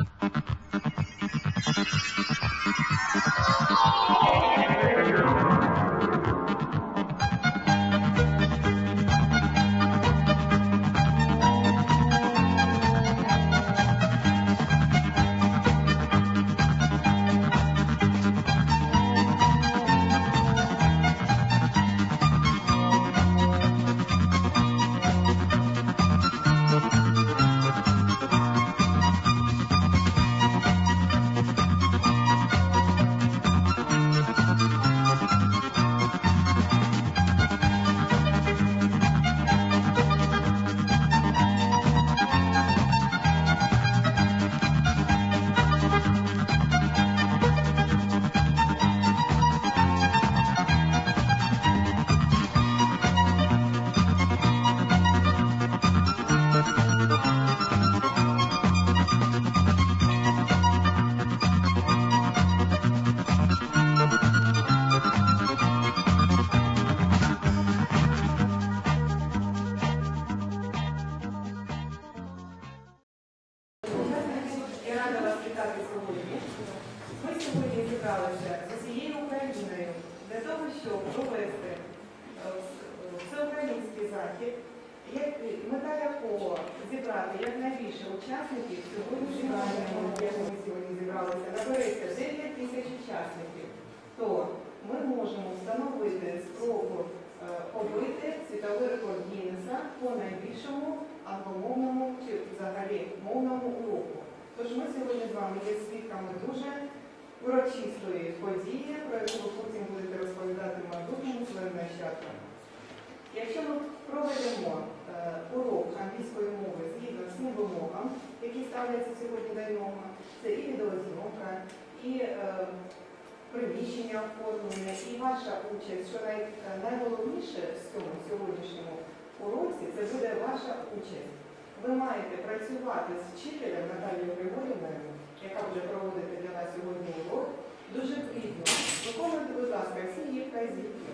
どこかへ。Зібралися з усією Україною. Для того, щоб провести всеукраїнський захід, як- мета якого? Зібрати якнайбільше учасників сьогоднішнього як ми сьогодні зібралися, набереться 9 тисяч учасників, то ми можемо встановити спробу е, побити світовий рекорд Гіннеса по найбільшому англомовному чи взагалі мовному уроку. Тож ми сьогодні з вами є свідками дуже урочистої події, про яку ви потім будете розповідати майбутньому своїм нащадкам. Якщо ми проведемо е, урок англійської мови згідно всім вимогам, які ставляться сьогодні до нього, це і відеозйомка, і е, приміщення оформлення, і ваша участь, що най, е, найголовніше в цьому сьогоднішньому уроці, це буде ваша участь. Ви маєте працювати з вчителем Наталією Григорівною, яка буде проводити нас сьогодні урок, дуже плідно. Виконуйте, будь ласка, всі її вказівки.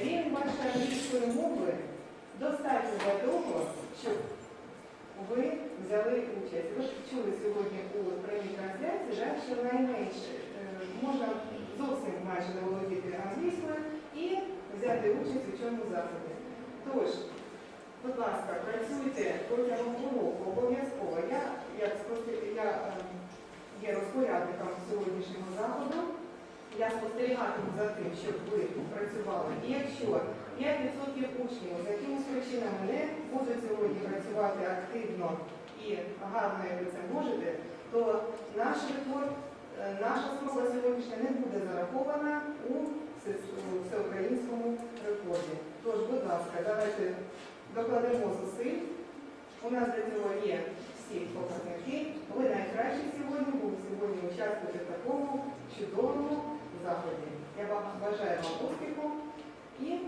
Рівень вашої англійської мови достатньо для того, щоб ви взяли участь. Ви чули сьогодні у прямій трансляції, да, що найменше можна зовсім майже не володіти англійською і взяти участь у цьому заході. Тож, Будь ласка, працюйте протягом уроку обов'язково. Я, як я е, є розпорядником сьогоднішнього заходу. Я спостерігатиму за тим, щоб ви працювали. І якщо 5% учнів з якимись причинами не будуть сьогодні працювати активно і гарно, як ви це можете, то наш рекорд, е, наша спроба сьогоднішня не буде зарахована у всеукраїнському рекорді. Тож, будь ласка, давайте докладемо зусиль. У нас для цього є всі показники. Ви найкращі сьогодні, бо ви сьогодні участвуєте в такому чудовому заході. Я вам бажаю вам успіху і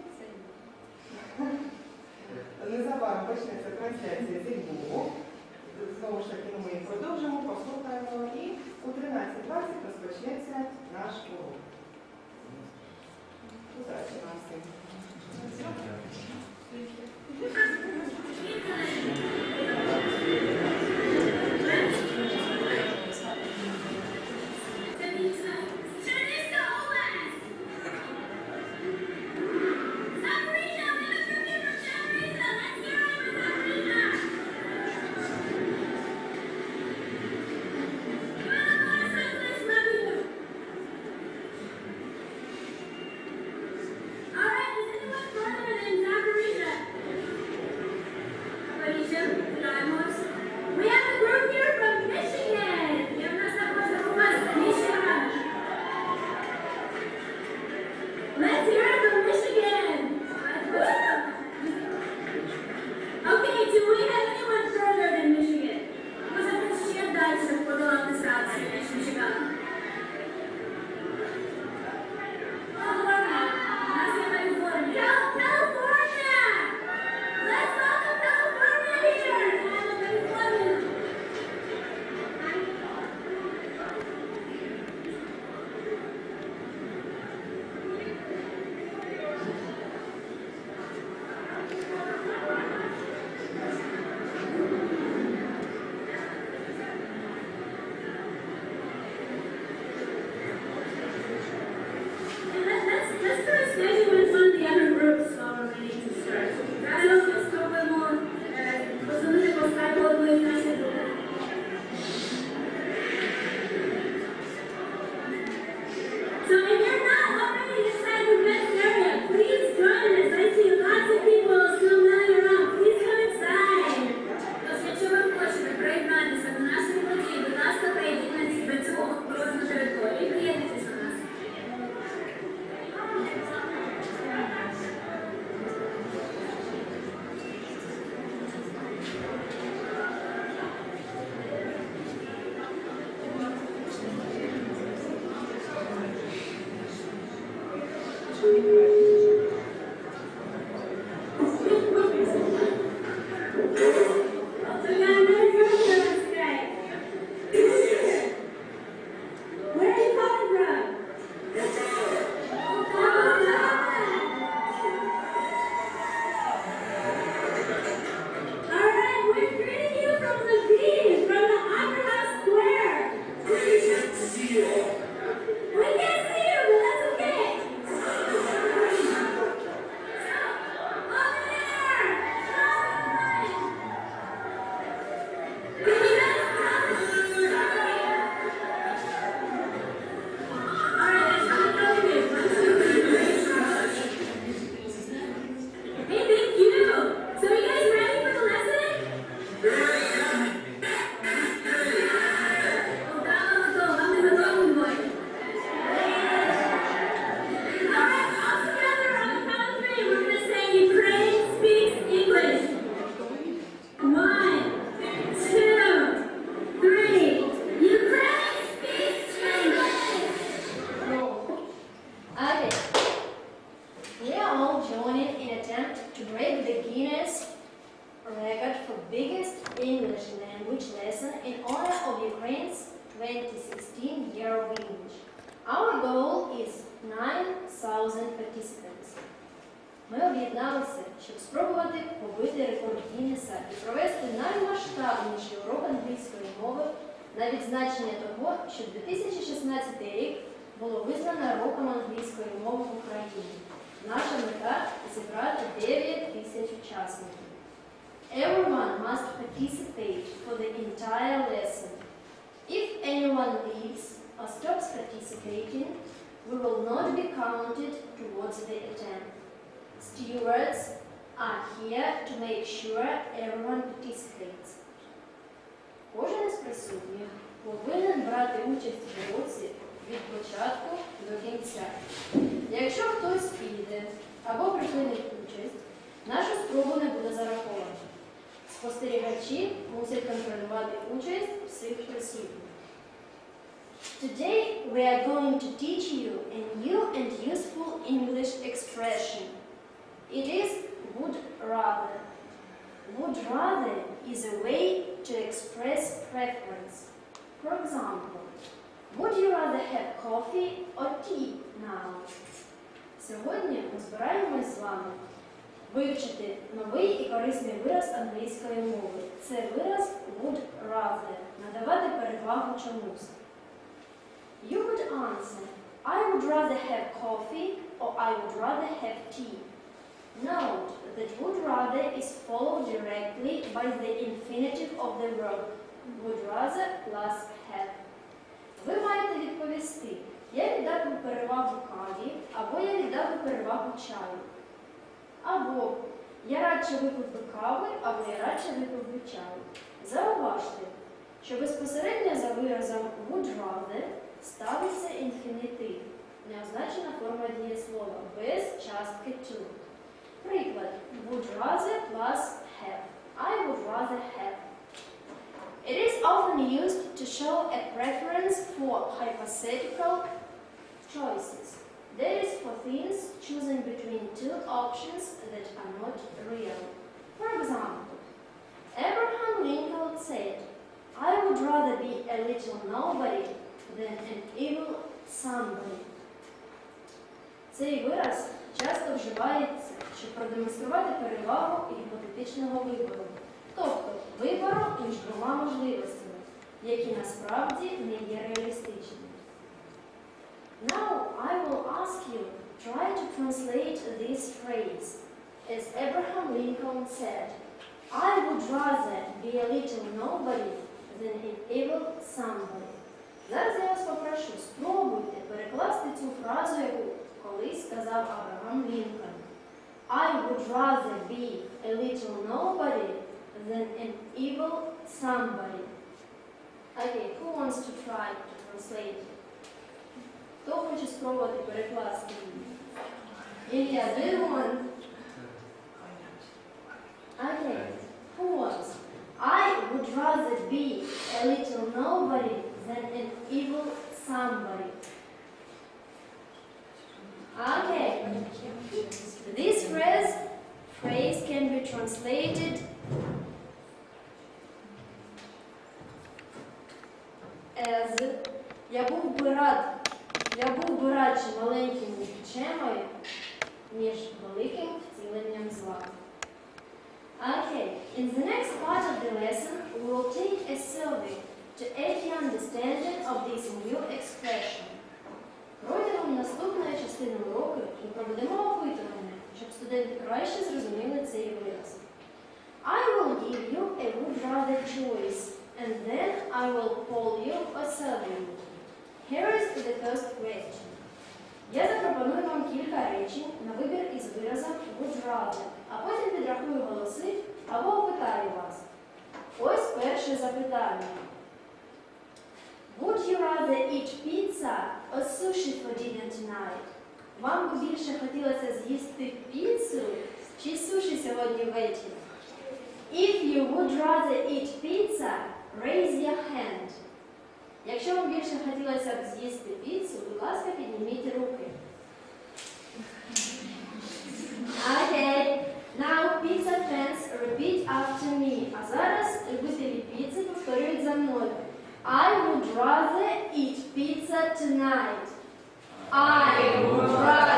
незабаром почнеться трансляція зі Львову. Знову ж таки, ми продовжимо, послухаємо і у 13.20 розпочнеться наш урок. Удачі вам всім! We спробувати побити рекорд Гіннеса і провести наймасштабніший урок англійської мови на відзначення того, що 2016 рік було визнано роком англійської мови в Україні. Наша мета зібрати 9 тисяч учасників. Everyone must participate for the entire lesson. If anyone leaves or stops participating, we will not be counted towards the attempt. Stewards are here to make sure everyone participates. Кожен із присутніх повинен брати участь в уроці від початку до кінця. Якщо хтось піде або припинить участь, нашу спробу не буде зараховано. Спостерігачі мусять контролювати участь всіх присутніх. Today we are going to teach you a new and useful English expression. It is would rather. Would rather is a way to express preference. For example, would you rather have coffee or tea now? Сьогодні ми збираємось з вами вивчити новий і корисний вираз англійської мови. Це вираз would rather, надавати перевагу чомусь. You would answer, I would rather have coffee or I would rather have tea. Note that would rather is followed directly by the infinitive of the verb would rather plus have. Ви маєте відповісти, я віддав би перевагу каві, або я віддав би перевагу чаю. Або я радше випив би кави, або я радше випив би чаю. Зауважте, що безпосередньо за виразом would rather ставиться інфінітив, неозначена форма дієслова, без частки to. Приклад would rather plus have. I would rather have. It is often used to show a preference for hypothetical choices. That is for things choosing between two options that are not real. For example, Abraham Lincoln said, I would rather be a little nobody than an evil somebody. Цей вираз часто вживається, щоб продемонструвати перевагу гіпотетичного вибору, тобто вибору між двома можливостями, які насправді не є реалістичними. Now I will ask you, try to translate this phrase. As Abraham Lincoln said, I would rather be a little nobody than an evil somebody. Зараз я вас попрошу, спробуйте перекласти цю фразу, яку колись сказав Авраам Лінкольн. I would rather be a little nobody than an evil somebody. Okay, who wants to try to translate it? Хто хоче спробувати перекласти її? Ілля, do you want? Okay, who wants? I would rather be a little nobody than an evil somebody. Translated choice, and then I will poll you or you. Here is the first question. Я запропоную вам кілька речень на вибір із виразом would rather, а потім підрахую голоси або опитаю вас. Ось перше запитання. Would you rather eat pizza or sushi for dinner tonight? Вам би більше хотілося з'їсти піцу чи суші сьогодні ввечері? If you would rather eat pizza, raise your hand. Якщо вам більше хотілося б з'їсти піцу, будь ласка, підніміть руки. Okay, now pizza repeat after me. А зараз любителі піци повторюють за мною. I would rather eat pizza tonight. I would rather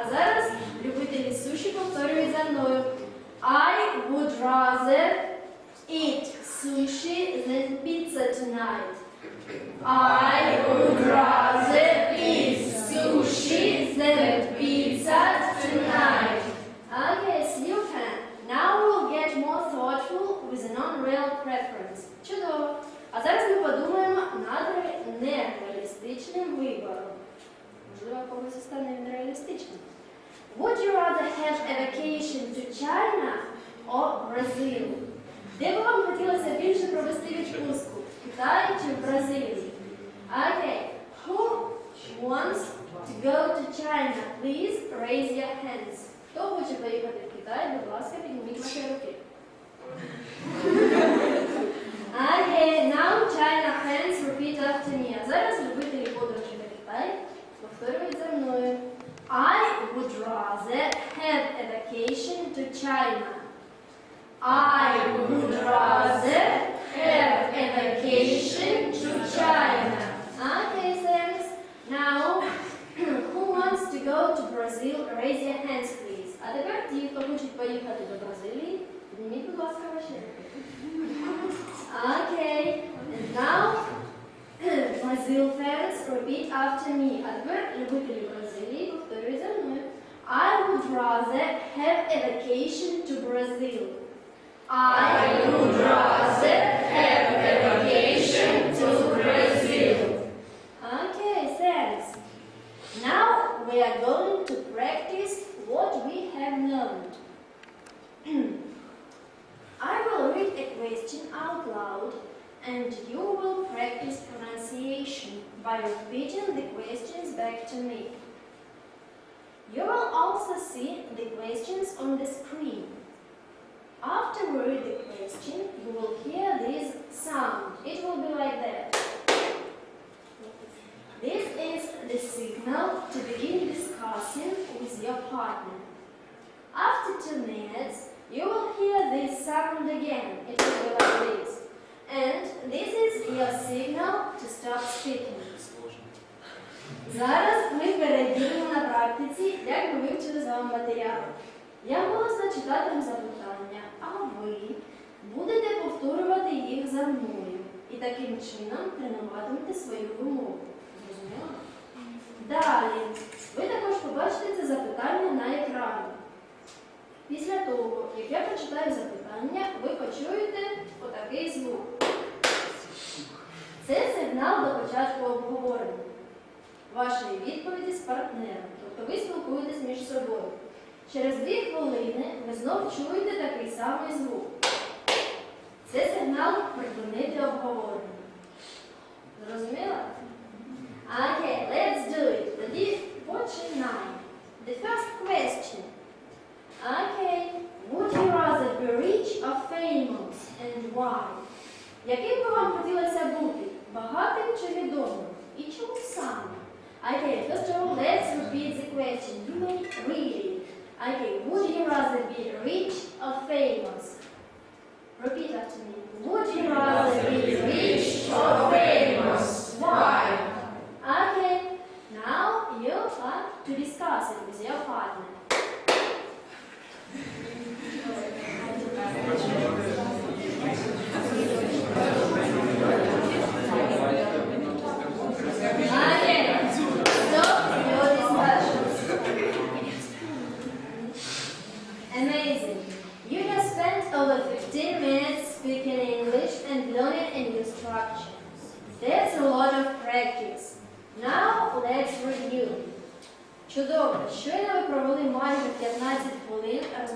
А зараз любителі суші повторюють за мною. I would rather eat sushi than pizza tonight. I would Okay, and now Brazil fans repeat after me. А тепер любителі Бразилії повторюють за мною. I would rather have a vacation to Brazil. I would rather have a vacation to question out loud and you will practice pronunciation by repeating the questions back to me. You will also see the questions on the screen. After we read the question, you will hear this sound. It will be like that. This is the signal to begin discussing with your partner. After two minutes, you will hear this sound again. It will be like this. And this is your signal to stop speaking. Зараз ми перейдемо на практиці, як ми вивчили з вами матеріал. Я голосно читатиму запитання, а ви будете повторювати їх за мною і таким чином тренуватимете свою вимову. Зрозуміло? Далі, ви також побачите це запитання на екрані. Після того, як я прочитаю запитання, ви почуєте отакий звук. Це сигнал до початку обговорення вашої відповіді з партнером, тобто ви спілкуєтесь між собою. Через дві хвилини ви знов чуєте такий самий звук. Це сигнал припинити обговорення. Зрозуміло? Okay, let's do it. Тоді починаємо. The first question. Okay, would you rather be rich or famous and why? Яким би вам хотілося бути? Багатим чи відомим? І чому саме? Okay, first of all, let's repeat the question. You may read it. Okay, would you rather be rich or famous? Repeat after me. Would you rather be rich or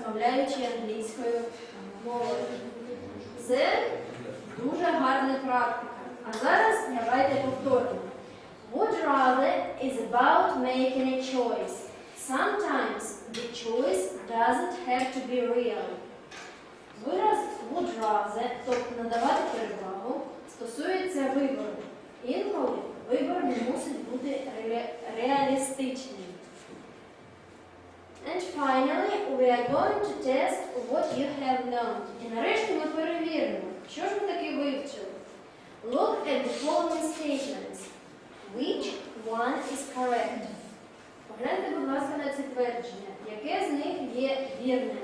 розмовляючи англійською мовою. Це дуже гарна практика. А зараз давайте повторимо. Would rather is about making a choice. Sometimes the choice doesn't have to be real. Вираз would rather, тобто надавати перевагу, стосується вибору. Інколи вибор не мусить бути ре- реалістичним. And finally, we are going to test what you have learned. І нарешті ми перевіримо, що ж ви таки вивчили. Look at the following statements. Which one is correct? Погляньте, будь ласка, на ці твердження. Яке з них є вірним?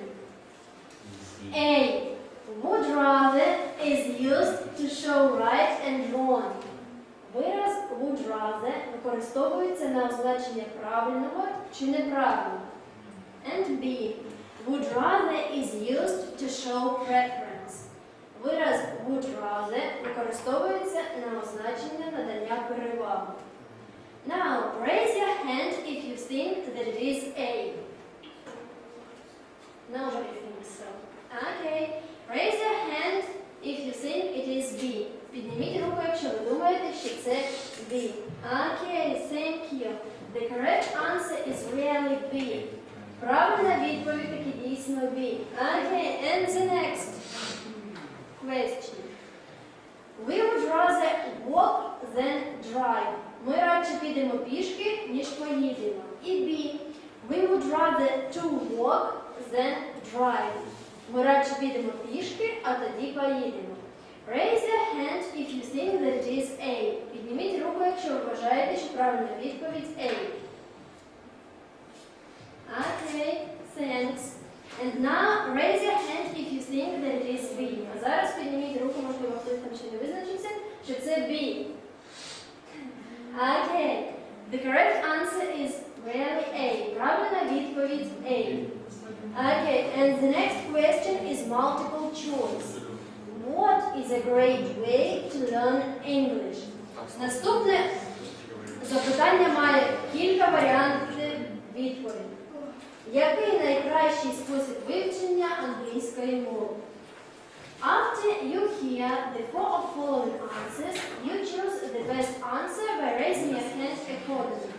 A. Would rather is used to show right and wrong. Вираз would rather використовується на означення правильного чи неправильного. And B. Would rather is used to show preference. Вираз would rather використовується на означення надання переваги. Now, raise your hand if you think that it is A. Nobody thinks so. Okay. Raise your hand if you think it is B. Підніміть руку, якщо ви думаєте, що це B. Okay, thank you. The correct answer is really B. Правильна відповідь таки дійсно B. Okay, and the next question. We would rather walk than drive. Ми радше підемо пішки, ніж поїдемо. І B. We would rather to walk than drive. Ми радше підемо пішки, а тоді поїдемо. Raise your hand if you think that it is A. Підніміть руку, якщо вважаєте, що правильна відповідь A. Okay, thanks. And now raise your hand if you think that it is B. А зараз підніміть руку, можливо, хтось там ще не визначився, що це B. Okay, the correct answer is really A. Правильна відповідь A. Okay, and the next question is multiple choice. What is a great way to learn English? Наступне запитання має кілька варіантів відповіді. Який найкращий спосіб вивчення англійської мови? After you hear the four of following answers, you choose the best answer by raising your hand accordingly.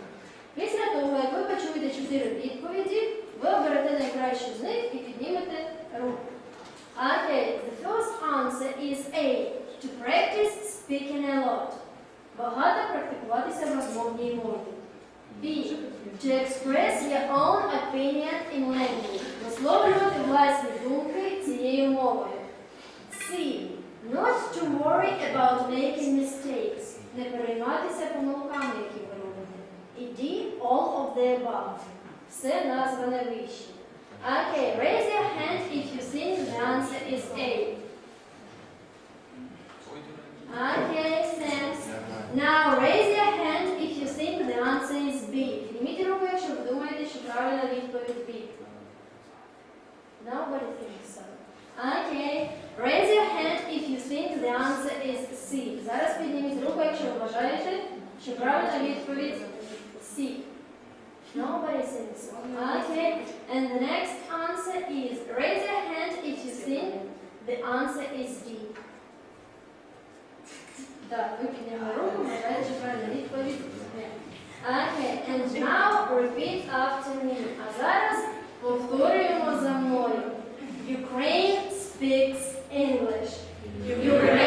Після того, як ви почуєте чотири відповіді, ви оберете найкращу з них і піднімете руку. Okay, the first answer is A. To practice speaking a lot. Багато практикуватися в розмовній мові. B. To express your own opinion in language. Висловлювати власні думки цією мовою. C. Not to worry about making mistakes. Не перейматися помилками, які ви робите. І D. All of the above. Все назване вище. Okay, raise your hand if you think the answer is A. Okay, thanks. Now raise Nobody thinks so. Okay. Raise your hand if you think the answer is C. Зараз підніміть руку, якщо ви вважаєте, що правильна відповідь C. Nobody thinks so. Okay. And the next answer is raise your hand if you think the answer is D. Так, ви підняли руку, вважаєте, що правильна відповідь D. Okay. And now repeat after me. А зараз повторюємо за мною. Ukraine speaks English. Ukraine